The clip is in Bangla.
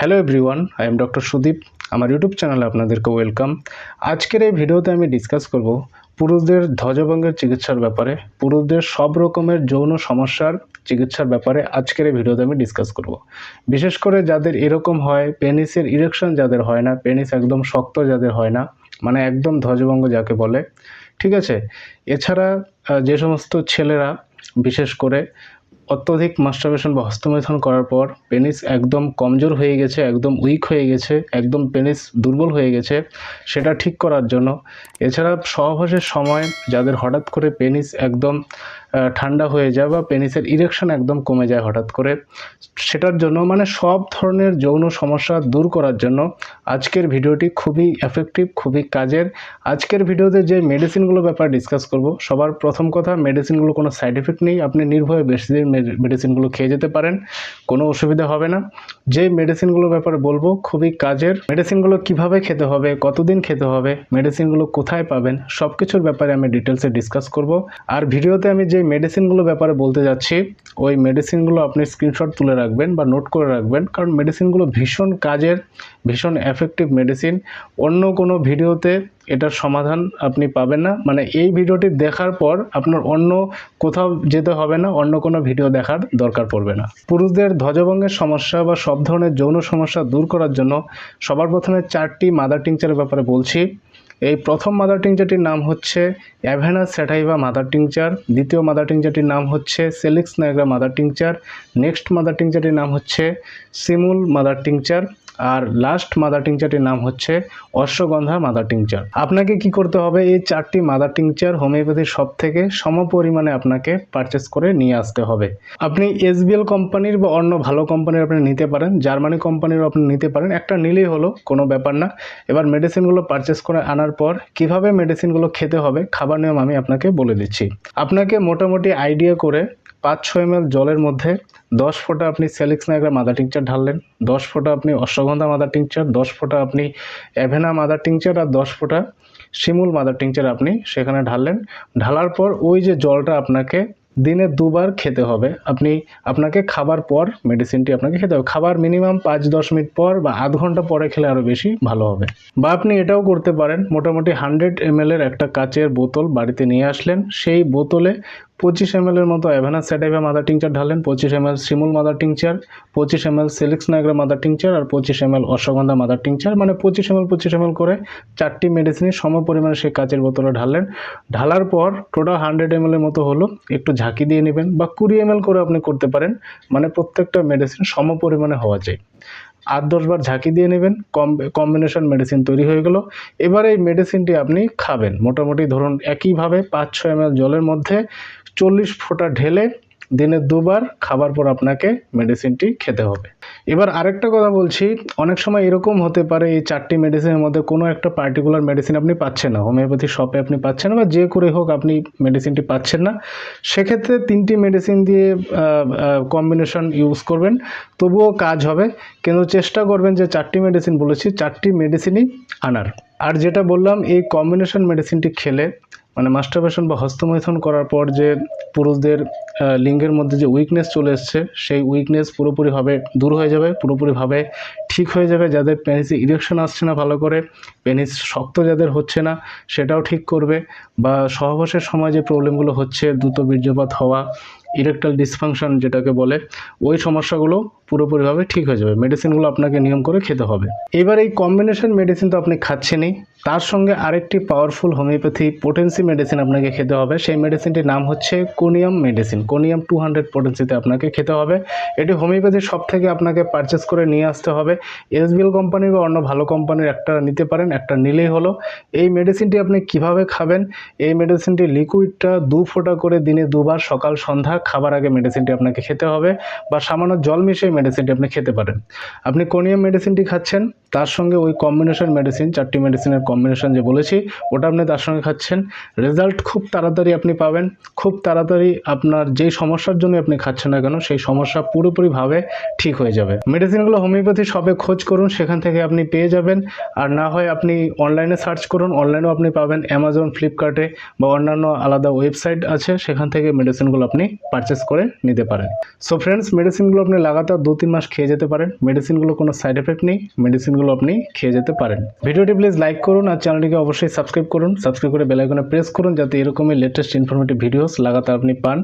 Hello everyone I am doctor Sudeep আমার ইউটিউব চ্যানেলে আপনাদেরকে ওয়েলকাম আজকের এই ভিডিওতে আমি ডিসকাস করব পুরুষদের ধ্বজভঙ্গের চিকিৎসার ব্যাপারে, পুরুষদের সব রকমের যৌন সমস্যার চিকিৎসার ব্যাপারে আজকের এই ভিডিওতে আমি ডিসকাস করব। বিশেষ করে যাদের এরকম হয় পেনিসের ইরেকশন যাদের হয় না পেনিস একদম শক্ত যাদের হয় না মানে একদম ধ্বজভঙ্গ যাকে বলে, ঠিক আছে? এছাড়া যে সমস্ত ছেলেরা, বিশেষ করে অত্যধিক মাস্টারবেশন বা হস্তমৈথুন করার পর পেনিস একদম কমজোর হয়ে গেছে, একদম উইক হয়ে গেছে, একদম পেনিস দুর্বল হয়ে গেছে, সেটা ঠিক করার জন্য। এছাড়া সহবাসের সময় যাদের হঠাৎ করে পেনিস একদম ঠান্ডা হয়ে যায় বা পেনিসের ইরেকশন একদম কমে যায় হঠাৎ করে, সেটার জন্য মানে সব ধরনের যৌন সমস্যা দূর করার জন্য আজকের ভিডিওটি খুবই এফেক্টিভ খুবই কাজের। আজকের ভিডিওতে যে মেডিসিনগুলো ব্যাপার ডিসকাস করব, সবার প্রথম কথা মেডিসিনগুলো কোনো সাইড এফেক্ট নেই। আপনি নির্ভয়ে বেশি দিন মেডিসিনগুলো খেয়ে যেতে পারেন, কোনো অসুবিধা হবে না। যে মেডিসিনগুলোর ব্যাপারে বলব, খুবই কাজের। মেডিসিনগুলো কীভাবে খেতে হবে, কতদিন খেতে হবে মেডিসিনগুলো কোথায় পাবেন সব কিছুর ব্যাপারে আমি ডিটেলসে ডিসকাস করব। আর ভিডিওতে আমি যে মেডিসিনগুলো ব্যাপারে বলতে যাচ্ছি, ওই মেডিসিনগুলো আপনি স্ক্রিনশট তুলে রাখবেন বা নোট করে রাখবেন, কারণ মেডিসিনগুলো ভীষণ কাজের, ভীষণ এফেক্টিভ মেডিসিন অন্য কোনো ভিডিওতে এটার সমাধান আপনি পাবেন না। মানে এই ভিডিওটি দেখার পর আপনার অন্য কোথাও যেতে হবে না, অন্য কোনো ভিডিও দেখার দরকার পড়বে না। পুরুষদের ধ্বজভঙ্গের সমস্যা বা সব ধরনের যৌন সমস্যা দূর করার জন্য সবার প্রথমে চারটি মাদার টিংচারের ব্যাপারে বলছি। এই প্রথম মাদার টিংচারটির নাম হচ্ছে অ্যাভেনা স্যাটাইভা মাদার টিংচার দ্বিতীয় মাদার টিংচারটির নাম হচ্ছে Salix nigra mother tincture next mother টিংচারটির নাম হচ্ছে সিমুল মাদার টিংচার আর লাস্ট মাদার টিংচারটির নাম হচ্ছে অশ্বগন্ধা মাদার টিংচার আপনাকে কি করতে হবে? এই চারটি মাদার টিংচার হোমিওপ্যাথির সব থেকে সম পরিমাণে আপনাকে পারচেস করে নিয়ে আসতে হবে। আপনি এসবিএল কোম্পানির বা অন্য ভালো কোম্পানির আপনি নিতে পারেন জার্মানি কোম্পানিরও আপনি নিতে পারেন। একটা নিলেই হলো, কোনো ব্যাপার না। এবার মেডিসিনগুলো পারচেস করে আনার পর কীভাবে মেডিসিনগুলো খেতে হবে, খাবার নিয়ম আমি আপনাকে বলে দিচ্ছি। আপনাকে মোটামুটি আইডিয়া করে পাঁচ ছয় এম জলের মধ্যে দশ ফোঁটা আপনি সেলিক্স নায়গ্রা মাদার টিংচার ঢাললেন, দশ ফোঁটা আপনি অশ্বগন্ধা মাদার টিংচার, দশ ফোঁটা আপনি অ্যাভেনা মাদার টিংচার আর দশ ফোঁটা শিমুল মাদার টিংচার আপনি সেখানে ঢাললেন। ঢালার পর ওই যে জলটা আপনাকে দিনে দুবার খেতে হবে। আপনি আপনাকে খাবার পর মেডিসিনটি আপনাকে খেতে হবে। খাবার মিনিমাম পাঁচ দশ মিনিট পর বা আধ ঘণ্টা পরে খেলে আরও বেশি ভালো হবে। বা আপনি এটাও করতে পারেন। মোটামুটি হান্ড্রেড এম একটা কাচের বোতল বাড়িতে নিয়ে আসলেন। সেই বোতলে পঁচিশ এম এর মতো অ্যাভেনা স্যাটাইভা মাদার টিংচার ঢালেন পঁচিশ এম এল শিমুল মাদার টিংচার পঁচিশ M L Salix nigra mother tincture আর পঁচিশ M L ashwagandha mother tincture মানে পঁচিশ এম এল পঁচিশ এম এল করে চারটি মেডিসিনের সম পরিমাণে সেই কাচের বোতলে ঢাললেন। ঢালার পর টোটাল হান্ড্রেড এম এর মতো হলো, একটু ঝাঁকি দিয়ে নেবেন বা কুড়ি এম এল করে আপনি করতে পারেন। মানে প্রত্যেকটা মেডিসিন সম পরিমাণে হওয়া চাই আট দশবার ঝাঁকি দিয়ে নেবেন, কম কম্বিনেশন মেডিসিন তৈরি হয়ে গেল। এবার এই মেডিসিনটি আপনি খাবেন। মোটামুটি ধরুন একইভাবে পাঁচ, ছয় এম জলের মধ্যে চল্লিশ ফোঁটা ঢেলে দিনে দুবার খাবার পর আপনাকে মেডিসিনটি খেতে হবে। এবার আরেকটা কথা বলছি, অনেক সময় এরকম হতে পারে এই চারটি মেডিসিনের মধ্যে কোনো একটা পার্টিকুলার মেডিসিন আপনি পাচ্ছেন না। হোমিওপ্যাথি শপে আপনি পাচ্ছেন না বা যে করে হোক আপনি মেডিসিনটি পাচ্ছেন না। সেক্ষেত্রে তিনটি মেডিসিন দিয়ে কম্বিনেশন ইউজ করবেন, তবুও কাজ হবে। কিন্তু চেষ্টা করবেন যে চারটি মেডিসিন বলেছি, চারটি মেডিসিনই আনার। আর যেটা বললাম, এই কম্বিনেশন মেডিসিনটি খেলে মানে মাস্টারবেশন বা হস্তমৈথুন করার পর যে পুরুষদের লিঙ্গের মধ্যে যে উইকনেস চলে এসছে, সেই উইকনেস পুরোপুরিভাবে দূর হয়ে যাবে পুরোপুরিভাবে ঠিক হয়ে যাবে। যাদের পেনিসে ইরেকশন আসছে না ভালো করে পেনিস শক্ত যাদের হচ্ছে না, সেটাও ঠিক করবে। বা সহবাসের সময় যে প্রবলেমগুলো হচ্ছে, দ্রুত বীর্যপাত হওয়া ইরেকটাল ডিসফাংশন যেটাকে বলে, ওই সমস্যাগুলো পুরোপুরিভাবে ঠিক হয়ে যাবে। মেডিসিনগুলো আপনাকে নিয়ম করে খেতে হবে। এবার এই কম্বিনেশন মেডিসিন তো আপনি খাচ্ছেনই। তার সঙ্গে আরেকটি পাওয়ারফুল হোমিওপ্যাথি পোটেন্সি মেডিসিন আপনাকে খেতে হবে। সেই মেডিসিনটির নাম হচ্ছে conium medicine conium two hundred পোটেন্সিতে আপনাকে খেতে হবে। এটি হোমিওপ্যাথির সব থেকে আপনাকে পারচেস করে নিয়ে আসতে হবে। এসবিএল কোম্পানির বা অন্য ভালো কোম্পানির একটা নিতে পারেন, একটা নিলেই হলো। এই মেডিসিনটি আপনি কীভাবে খাবেন? এই মেডিসিনটি লিকুইডটা দু ফোঁটা করে দিনে দুবার সকাল, সন্ধ্যা খাবার আগে মেডিসিনটি আপনাকে খেতে হবে বা সামান্য জল মিশিয়ে মেডিসিনটি আপনি খেতে পারেন। আপনি কোনিয়াম মেডিসিনটি খাচ্ছেন, তার সঙ্গে ওই কম্বিনেশন মেডিসিন চারটি মেডিসিনের কম্বিনেশন যে বলেছি, ওটা আপনি তার সঙ্গে খাচ্ছেন। রেজাল্ট খুব তাড়াতাড়ি আপনি পাবেন। খুব তাড়াতাড়ি আপনার যেই সমস্যার জন্য আপনি খাচ্ছেন না কেন, সেই সমস্যা পুরোপুরিভাবে ঠিক হয়ে যাবে। মেডিসিনগুলো হোমিওপ্যাথি শপে খোঁজ করুন, সেখান থেকে আপনি পেয়ে যাবেন। আর না হয় আপনি অনলাইনে সার্চ করুন, অনলাইনেও আপনি পাবেন অ্যামাজন ফ্লিপকার্টে বা অন্যান্য আলাদা ওয়েবসাইট আছে, সেখান থেকে মেডিসিনগুলো আপনি পারচেস করে নিতে পারেন। সো ফ্রেন্ডস মেডিসিনগুলো আপনি লাগাতার দু তিন মাস খেয়ে যেতে পারেন। মেডিসিনগুলো কোনো সাইড এফেক্ট নেই, মেডিসিনগুলো আপনি খেয়ে যেতে পারেন। ভিডিওটি প্লিজ লাইক করুন আর চ্যানেলটিকে অবশ্যই সাবস্ক্রাইব করুন। সাবস্ক্রাইব করে বেলাইকনে প্রেস করুন, যাতে এরকমই লেটেস্ট ইনফরমেটিভ ভিডিওস লাগাতার আপনি পান।